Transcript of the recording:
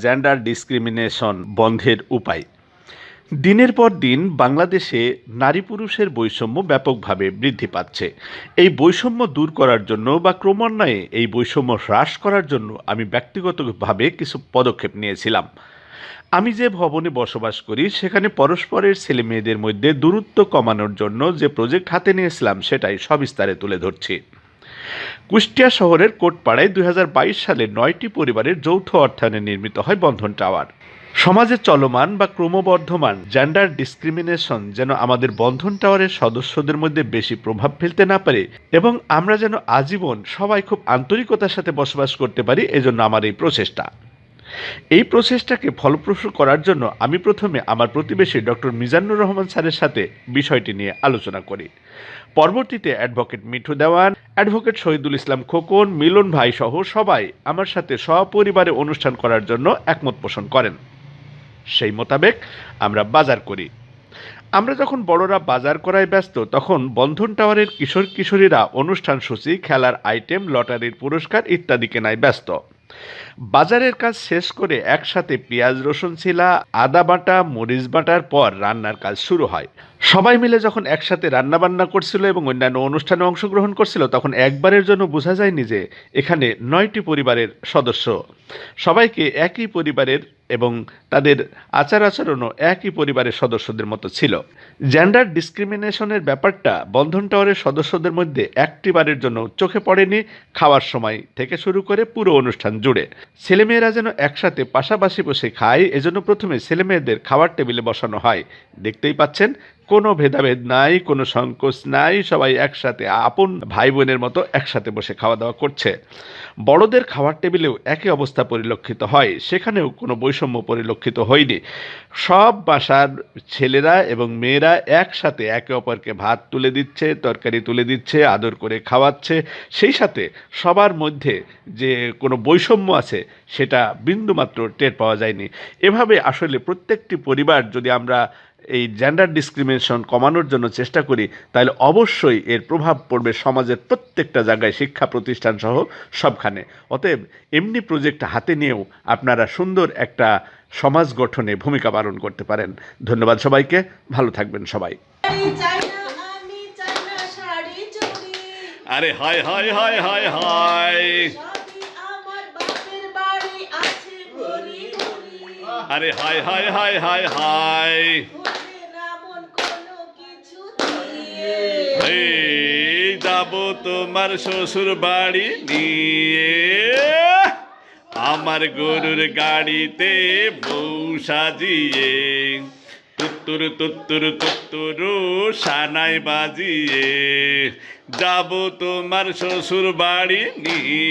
Gender discrimination বন্ধের উপায়। দিনের পর দিন বাংলাদেশে নারী পুরুষের বৈষম্য ব্যাপকভাবে বৃদ্ধি পাচ্ছে। এই বৈষম্য দূর করার জন্য বা ক্রমান্বয়ে এই বৈষম্য হ্রাস করার জন্য আমি ব্যক্তিগতভাবে কিছু পদক্ষেপ নিয়েছিলাম। আমি যে ভবনে বসবাস করি, সেখানে পরস্পরের ছেলে মেয়েদের মধ্যে দূরত্ব কমানোর জন্য যে প্রজেক্ট হাতে নিয়েছিলাম, সেটাই সবিস্তারে তুলে ধরছি। কুষ্টিয়া শহরের কোটপাড়ায় দুই হাজার বাইশ সালে নয়টি পরিবারের যৌথ অর্থায়নে নির্মিত হয় বন্ধন টাওয়ার। সমাজে চলমান বা ক্রমবর্ধমান জেন্ডার ডিসক্রিমিনেশন যেন আমাদের বন্ধন টাওয়ারের সদস্যদের মধ্যে বেশি প্রভাব ফেলতে না পারে এবং আমরা যেন আজীবন সবাই খুব আন্তরিকতার সাথে বসবাস করতে পারি এজন্য আমার এই প্রচেষ্টা। এই প্রচেষ্টাকে ফলপ্রসূ করার জন্য আমি প্রথমে আমার প্রতিবেশী ডক্টর মিজানুর রহমান স্যারের সাথে বিষয়টি নিয়ে আলোচনা করি। পরবর্তীতে অ্যাডভোকেট মিঠু দেওয়ান অ্যাডভোকেট শহীদুল ইসলাম খোকন, মিলন ভাই সহ সবাই আমার সাথে সপরিবারে অনুষ্ঠান করার জন্য একমত পোষণ করেন। সেই মোতাবেক আমরা বাজার করি। আমরা যখন বড়রা বাজার করায় ব্যস্ত, তখন বন্ধন টাওয়ারের কিশোর কিশোরীরা অনুষ্ঠান সূচি খেলার আইটেম, লটারির পুরস্কার ইত্যাদি কেনায় ব্যস্ত। বাজারের কাজ শেষ করে একসাথে পেঁয়াজ, রসুন ছিলা আদা বাটা, মরিচ বাটার পর রান্নার কাজ শুরু হয়। সবাই মিলে যখন একসাথে রান্না বান্না করছিল এবং অন্যান্য অনুষ্ঠানে অংশগ্রহণ করছিল, তখন একবারের জন্য বোঝা যায়নি যে এখানে নয়টি পরিবারের সদস্য। সবাইকে একই পরিবারের এবং তাদের আচার আচরণও একই পরিবারের সদস্যদের মতো ছিল। জেন্ডার ডিসক্রিমিনেশনের ব্যাপারটা বন্ধন টাওয়ারের সদস্যদের মধ্যে একটিবারের জন্য চোখে পড়েনি। খাওয়ার সময় থেকে শুরু করে পুরো অনুষ্ঠান জুড়ে। ছেলেমেয়েরা যেন একসাথে পাশাপাশি বসে খায়, এজন্য প্রথমে ছেলেমেয়েদের খাওয়ার টেবিলে বসানো হয়। দেখতেই পাচ্ছেন কোনো ভেদাভেদ নাই, কোনো সংকোচ নাই, সবাই একসাথে আপন ভাই বোনের মতো একসাথে বসে খাওয়া দাওয়া করছে। বড়দের খাওয়ার টেবিলেও একই অবস্থা পরিলক্ষিত হয়, সেখানেও কোনো বৈষম্য পরিলক্ষিত হয়নি। সব বাসার ছেলেরা এবং মেয়েরা একসাথে একে অপরকে ভাত তুলে দিচ্ছে, তরকারি তুলে দিচ্ছে, আদর করে খাওয়াচ্ছে। সেই সাথে সবার মধ্যে যে কোনো বৈষম্য আছে, সেটা বিন্দুমাত্র টের পাওয়া যায়নি। এভাবে আসলে প্রত্যেকটি পরিবার যদি আমরা এই জেন্ডার ডিসক্রিমিনেশন কমানোর জন্য চেষ্টা করি, তাহলে অবশ্যই এর প্রভাব পড়বে সমাজের প্রত্যেকটা জায়গায়, শিক্ষা প্রতিষ্ঠান সহ সবখানে। অতএব এমনি প্রজেক্ট হাতে নিয়েও আপনারা সুন্দর একটা সমাজ গঠনে ভূমিকা পালন করতে পারেন। ধন্যবাদ সবাইকে, ভালো থাকবেন সবাই। আরে বাপের বাড়ি আছে ঘুরি ঘুরি আরে হায় হায় হায় হায় হায়। যাব তোমার শ্বশুর বাড়ি নিয়ে। আমার গরুর গাড়িতে বউ সাজিয়ে, তুত্তুর তুত্তুর তুত্তুরু সানাই বাজিয়ে, যাব তোমার শ্বশুর বাড়ি নিয়ে।